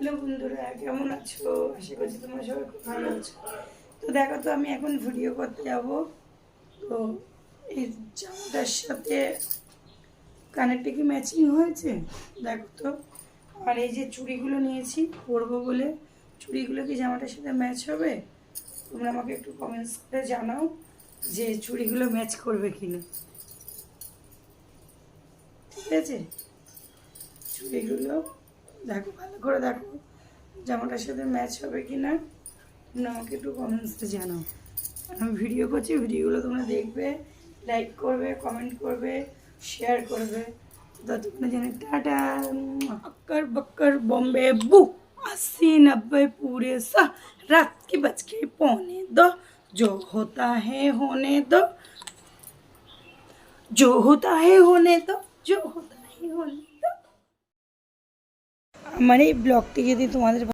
Hello বন্ধুরা, কেমন আছো? আশা করছি তোমরা সবাই খুব ভালো আছো। তো দেখো তো, আমি এখন ভিডিও করতে যাব। তো এই জামাটার সাথে কানেরটা কি ম্যাচিং হয়েছে? দেখো তো, আর এই যে চুড়িগুলো নিয়েছি, পরবো বলে। চুড়িগুলো কি জামাটার সাথে ম্যাচ হবে? তোমরা আমাকে একটু কমেন্টস করে জানাও যে চুড়িগুলো ম্যাচ করবে কিনা। ঠিক আছে? চুড়িগুলো দেখো ভালো করে দেখো জামাটার সাথে ম্যাচ হবে কি না তোমরা আমাকে একটু কমেন্টসে জানাও আর আমি ভিডিও করছি ভিডিওগুলো তোমরা দেখবে লাইক করবে কমেন্ট করবে শেয়ার করবে ততক্ষণে জানি টাটা हक्कर बक्कर बॉम्बे बू अस्सी नब्बे पूरे सा रात के बज के पौने दो जो होता है होने दो जो होता है होने दो जो होता है होने दो আমার এই ব্লগটি যদি তোমাদের